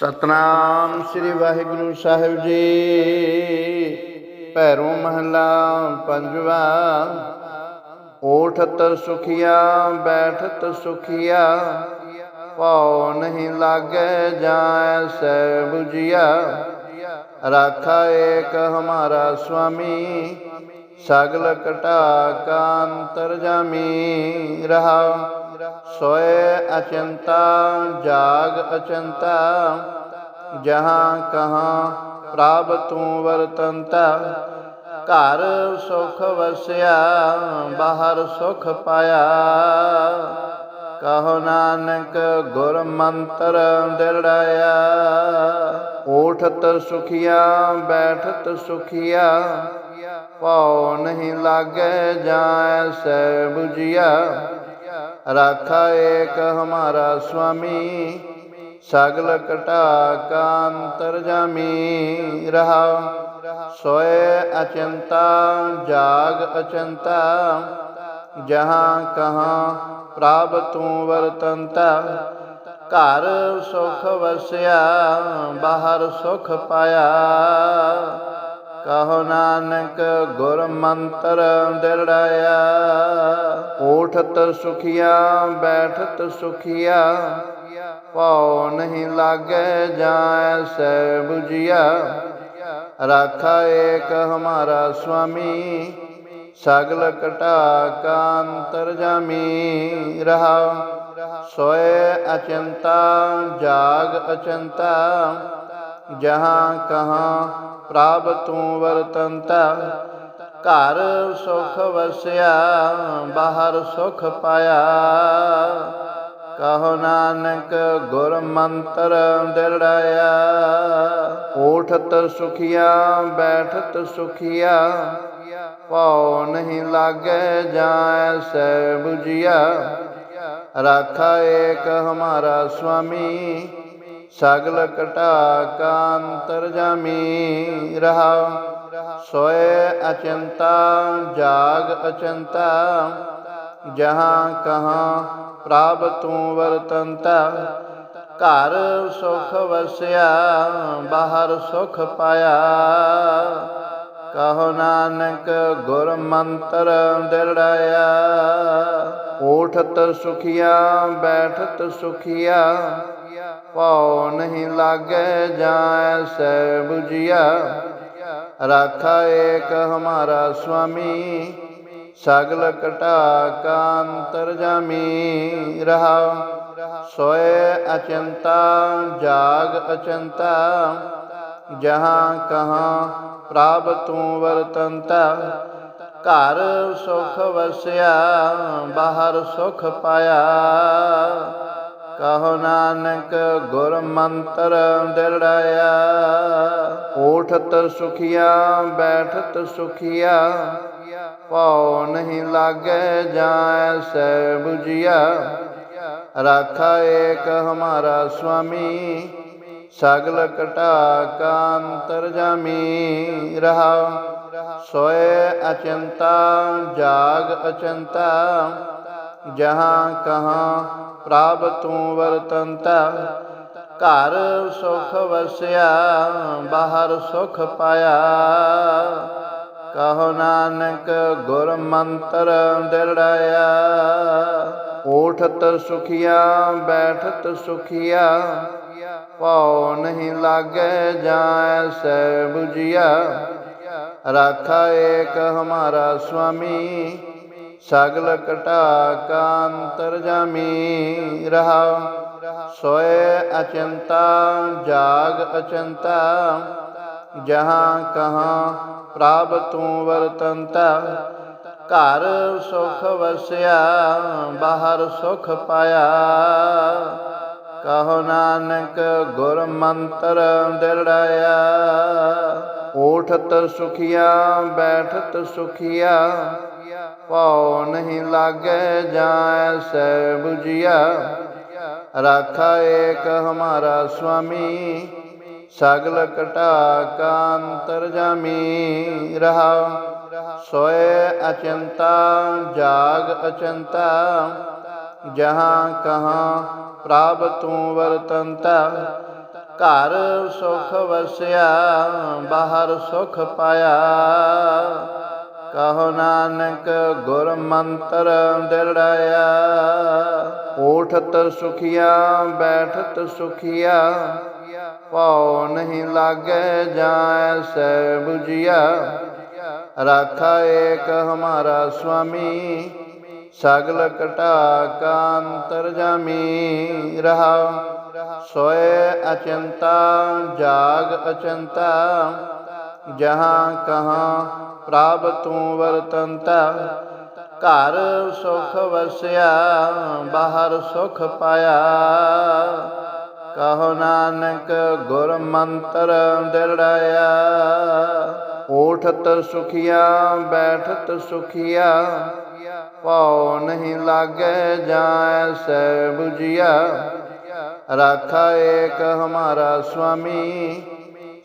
ਸਤਨਾਮ ਸ੍ਰੀ ਵਾਹਿਗੁਰੂ ਸਾਹਿਬ ਜੀ। ਭੈਰੋ ਮਹਲਾ ਪੰਜਵਾ। ਓਠਤ ਸੁਖੀਆ, ਬੈਠਤ ਸੁਖੀਆ ਪਾਉ ਨਹੀਂ ਲਾਗੇ ਜਾਏ ਸੈ 부ਜੀਆ ਰਾਖਾ ਏਕ ਹਮਾਰਾ ਸੁਆਮੀ, ਸਗਲ ਕਟਾ ਕਾਂਤਰ ਜਾਮੀ ਰਹਾ। ਸੋਏ ਅਚੰਤਾ, ਜਾਗ ਅਚੰਤਾ, ਜਹਾਂ ਕਹਾਂ ਪ੍ਰਭ ਤੂੰ ਵਰਤੰਤਾ। ਘਰ ਸੁਖ ਵਸਿਆ, ਬਾਹਰ ਸੁਖ ਪਾਇਆ। ਕਹੋ ਨਾਨਕ ਗੁਰ ਮੰਤਰ ਦਿਲੜਾਇਆ। ਉਠਤ ਸੁਖੀਆ, ਬੈਠਤ ਸੁਖੀਆ। ਪਾਉ ਨਹੀਂ ਲਾਗੇ, ਜਾਏ ਸੈ 부 ਜੀਆ ਰਾਖਾ ਏਕ ਹਮਾਰਾ ਸੁਆਮੀ ਸਗਲ ਕਟਾ ਕਾਂਤਰ ਜਾਮੀ ਰਹਾ। ਸੋਏ ਅਚੰਤਾ, ਜਾਗ ਅਚੰਤਾ, ਜਹਾਂ ਕਹਾਂ ਪ੍ਰਭ ਤੂੰ ਵਰਤੰਤਾ। ਘਰ ਸੁਖ ਵਸਿਆ, ਬਾਹਰ ਸੁਖ ਪਾਇਆ। ਕਹੋ ਨਾਨਕ ਗੁਰ ਮੰਤਰ ਦਿੜਾਇਆ ਓਠਤ ਸੁਖੀਆ, ਬੈਠਤ ਸੁਖੀਆ ਪਾਉ ਨਹੀਂ ਲਾਗੇ ਜਾਏ ਸੈ 부ਜੀਆ ਰਾਖਾ ਏਕ ਹਮਾਰਾ ਸੁਆਮੀ, ਸਗਲ ਕਟਾ ਕਾਂਤਰ ਜਾਮੀ। ਰਹਾ ਸੋਏ ਅਚੰਤਾ, ਜਾਗ ਅਚੰਤਾ, ਜਹਾਂ ਕਹਾਂ ਪ੍ਰਭ ਤੂੰ ਵਰਤੰਤਾ, ਘਰ ਸੁਖ ਵਸਿਆ, ਬਾਹਰ ਸੁਖ ਪਾਇਆ। ਕਹੋ ਨਾਨਕ ਗੁਰ ਮੰਤਰ ਦਿੜਾਇਆ ਓਠਤ ਸੁਖੀਆ, ਬੈਠਤ ਸੁਖੀਆ। ਪਾਉ ਨਹੀਂ ਲਾਗੇ ਜਾਏ ਸੈ 부ਜੀਆ ਰਾਖਾ ਏਕ ਹਮਾਰਾ ਸੁਆਮੀ ਸਗਲ ਕਟਾ ਕਾਂਤਰ ਜਾਮੀ ਰਹਾ। ਸੋਏ ਅਚੰਤਾ, ਜਾਗ ਅਚੰਤਾ, ਜਹਾਂ ਕਹਾ ਪ੍ਰਭ ਤੂੰ ਵਰਤੰਤਾ। ਘਰ ਸੁਖ ਵਸਿਆ, ਬਾਹਰ ਸੁਖ ਪਾਇਆ। ਕਹੋ ਨਾਨਕ ਗੁਰ ਮੰਤਰ ਦਿਲੜਾਇਆ ਉਠਤ ਸੁਖੀਆ, ਬੈਠਤ ਸੁਖੀਆ। ਪਾਉ ਨਹੀਂ ਲਾਗੇ ਜਾਏ ਸੈ 부ਜੀਆ ਰਾਖਾ ਏਕ ਹਮਾਰਾ ਸੁਆਮੀ, ਸਗਲ ਕਟਾ ਕਾਂਤਰ ਜਾਮੀ। ਰਹਾ, ਸੋਏ ਅਚੰਤਾ, ਜਾਗ ਅਚੰਤਾ। ਜਹਾਂ ਕਹਾਂ ਪ੍ਰਭ ਤੂੰ ਵਰਤੰਤਾ, ਘਰ ਸੁਖ ਵਸਿਆ, ਬਾਹਰ ਸੁਖ ਪਾਇਆ। ਕਹੋ ਨਾਨਕ ਗੁਰ ਮੰਤਰ ਦਿੜਾਇਆ ਓਠਤ ਸੁਖੀਆ, ਬੈਠਤ ਸੁਖੀਆ। ਪਾਉ ਨਹੀਂ ਲਾਗੇ ਜਾਏ ਸੈ 부ਜੀਆ ਰਾਖਾ ਏਕ ਹਮਾਰਾ ਸੁਆਮੀ, ਸਗਲ ਕਟਾ ਕਾਂਤਰ ਜਾਮੀ। ਰਹਾ ਸੋਏ ਅਚੰਤਾ, ਜਾਗ ਅਚੰਤਾ। ਜਹਾਂ ਕਹਾਂ ਪ੍ਰਭ ਤੂੰ ਵਰਤੰਤਾ, ਘਰ ਸੁਖ ਵਸਿਆ, ਬਾਹਰ ਸੁਖ ਪਾਇਆ। ਕਹੋ ਨਾਨਕ ਗੁਰ ਮੰਤਰ ਦਿੜਾਇਆ ਉਠਤ ਸੁਖੀਆ, ਬੈਠਤ ਸੁਖੀਆ ਪਾਉ ਨਹੀਂ ਲਾਗੇ ਜਾਏ ਸੈ 부ਜੀਆ ਰਾਖਾ ਏਕ ਹਮਾਰਾ ਸੁਆਮੀ ਸਗਲ ਕਟਾ ਕਾਂਤਰ ਜਾਮੀ ਰਹਾ। ਸੋਏ ਅਚੰਤਾ, ਜਾਗ ਅਚੰਤਾ, ਜਹਾਂ ਕਹਾ ਪ੍ਰਭ ਤੂੰ ਵਰਤੰਤਾ। ਘਰ ਸੁਖ ਵਸਿਆ, ਬਾਹਰ ਸੁਖ ਪਾਇਆ। ਕਹੋ ਨਾਨਕ ਗੁਰ ਮੰਤਰ ਦਿਲੜਾਇਆ ਉਠਤ ਸੁਖੀਆ, ਬੈਠਤ ਸੁਖੀਆ। ਪਾਉ ਨਹੀਂ ਲਾਗੇ ਜਾਏ ਸੈ 부ਜੀਆ। ਰਾਖਾ ਏਕ ਹਮਾਰਾ ਸੁਆਮੀ, ਸਗਲ ਕਟਾ ਕਾਂਤਰ ਜਾਮੀ ਰਹਾ। ਸੋਏ ਅਚੰਤਾ, ਜਾਗ ਅਚੰਤਾ, ਜਹਾਂ ਕਹਾਂ ਪ੍ਰਭ ਤੂੰ ਵਰਤੰਤਾ। ਘਰ ਸੁਖ ਵਸਿਆ, ਬਾਹਰ ਸੁਖ ਪਾਇਆ। ਕਹੋ ਨਾਨਕ ਗੁਰ ਮੰਤਰ ਦਿਲੜਾਇਆ ਉਠਤ ਸੁਖੀਆ, ਬੈਠਤ ਸੁਖੀਆ ਪਉ ਨਹੀਂ ਲਾਗੇ ਜਾਇ ਸੈ 부ਜੀਆ ਰਾਖਾ ਏਕ ਹਮਾਰਾ ਸੁਆਮੀ, ਸਗਲ ਕਟਾ ਕਾਂਤਰ ਜਾਮੀ। ਰਹਾ ਸੋਏ ਅਚੰਤਾ, ਜਾਗ ਅਚੰਤਾ ਜਹਾਂ ਕਹਾਂ ਪ੍ਰਭ ਤੂੰ ਵਰਤੰਤਾ, ਘਰ ਸੁਖ ਵਸਿਆ, ਬਾਹਰ ਸੁਖ ਪਾਇਆ। ਕਹੋ ਨਾਨਕ ਗੁਰ ਮੰਤਰ ਦਿਲੜਾਇਆ ਉਠਤ ਸੁਖੀਆ, ਬੈਠਤ ਸੁਖੀਆ ਪਉ ਨਹੀਂ ਲਾਗੇ ਜਾਇ ਸੈ 부ਜੀਆ। ਰਾਖਾ ਏਕ ਹਮਾਰਾ ਸੁਆਮੀ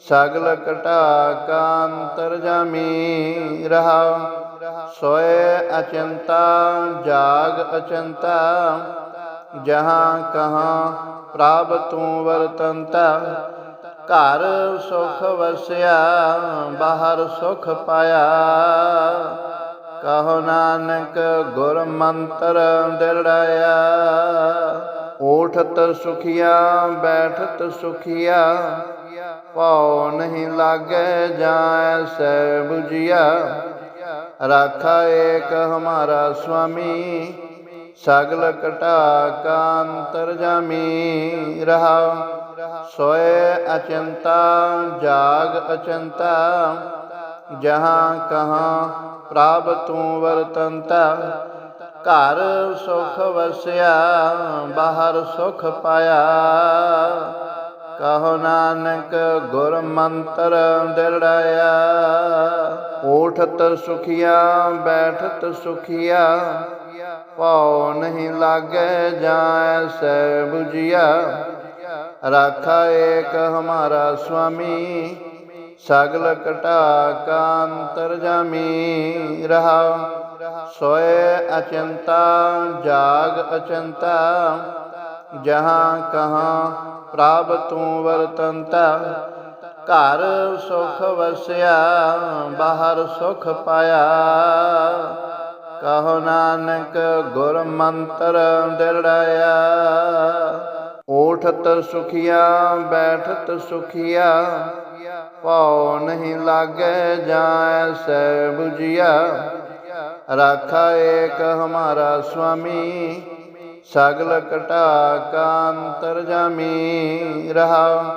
ਸਗਲ ਕਟਾ ਕਾਂਤਰ ਜਾਮੀ ਰਹਾ। ਸੋਏ ਅਚੰਤਾ, ਜਾਗ ਅਚੰਤਾ, ਜਹਾਂ ਕਹਾ ਪ੍ਰਭ ਤੂੰ ਵਰਤੰਤਾ। ਘਰ ਸੁਖ ਵਸਿਆ, ਬਾਹਰ ਸੁਖ ਪਾਇਆ। ਕਹੋ ਨਾਨਕ ਗੁਰ ਮੰਤਰ ਦਿੜਾਇਆ ਉਠਤ ਸੁਖੀਆ, ਬੈਠਤ ਸੁਖੀਆ। ਪਉ ਨਹੀਂ ਲਾਗੇ ਜਾਇ ਸੈ 부ਜੀਆ। ਰਾਖਾ ਏਕ ਹਮਾਰਾ ਸੁਆਮੀ ਸਗਲ ਕਟਾ ਕਾਂਤਰ ਜਾਮੀ। ਰਹਾ, ਸੋਏ ਅਚੰਤਾ, ਜਾਗ ਅਚੰਤਾ। ਜਹਾਂ ਕਹਾਂ ਪ੍ਰਭ ਤੂੰ ਵਰਤੰਤਾ। ਘਰ ਸੁਖ ਵਸਿਆ, ਬਾਹਰ ਸੁਖ ਪਾਇਆ। ਕਹੋ ਨਾਨਕ ਗੁਰ ਮੰਤਰ ਦਿੜਾਇਆ ਉਠਤ ਸੁਖੀਆ, ਬੈਠਤ ਸੁਖੀਆ ਪਉ ਨਹੀਂ ਲਾਗੇ ਜਾਇ ਸੈ 부ਜੀਆ ਰਾਖਾ ਏਕ ਹਮਾਰਾ ਸੁਆਮੀ, ਸਗਲ ਕਟਾ ਕਾਂਤਰ ਜਾਮੀ। ਰਹਾ ਸੋਏ ਅਚੰਤਾ, ਜਾਗ ਅਚੰਤਾ, ਜਹਾਂ ਕਹਾਂ ਪ੍ਰਭ ਤੂੰ ਵਰਤੰਤਾ, ਘਰ ਸੁਖ ਵਸਿਆ, ਬਾਹਰ ਸੁਖ ਪਾਇਆ। ਕਹੋ ਨਾਨਕ ਗੁਰ ਮੰਤਰ ਦਿਲੜਾਇਆ ਉਠਤ ਸੁਖੀਆ, ਬੈਠਤ ਸੁਖੀਆ ਪਉ ਨਹੀਂ ਲਾਗੇ ਜਾਇ ਸੈ ਬੁਝਿਆ। ਰਾਖਾ ਏਕ ਹਮਾਰਾ ਸੁਆਮੀ ਸਗਲ ਕਟਾ ਕਾਂਤਰ ਜਾਮੀ ਰਹਾ।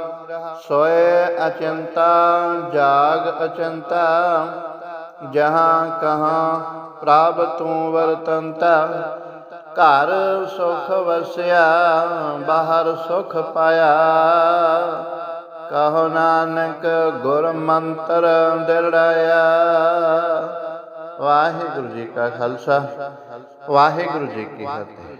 ਸੋਏ ਅਚੰਤਾ, ਜਾਗ ਅਚੰਤਾ, ਜਹਾਂ ਕਹਾ ਪ੍ਰਭ ਤੂੰ ਵਰਤੰਤਾ। ਘਰ ਸੁਖ ਵਸਿਆ, ਬਾਹਰ ਸੁਖ ਪਾਇਆ। ਕਹੋ ਨਾਨਕ ਗੁਰ ਮੰਤਰ ਦਿੜਾਇਆ ਵਾਹਿਗੁਰੂ ਜੀ ਕਾ ਖਾਲਸਾ, ਵਾਹਿਗੁਰੂ ਜੀ ਕੀ ਫਤਿਹ।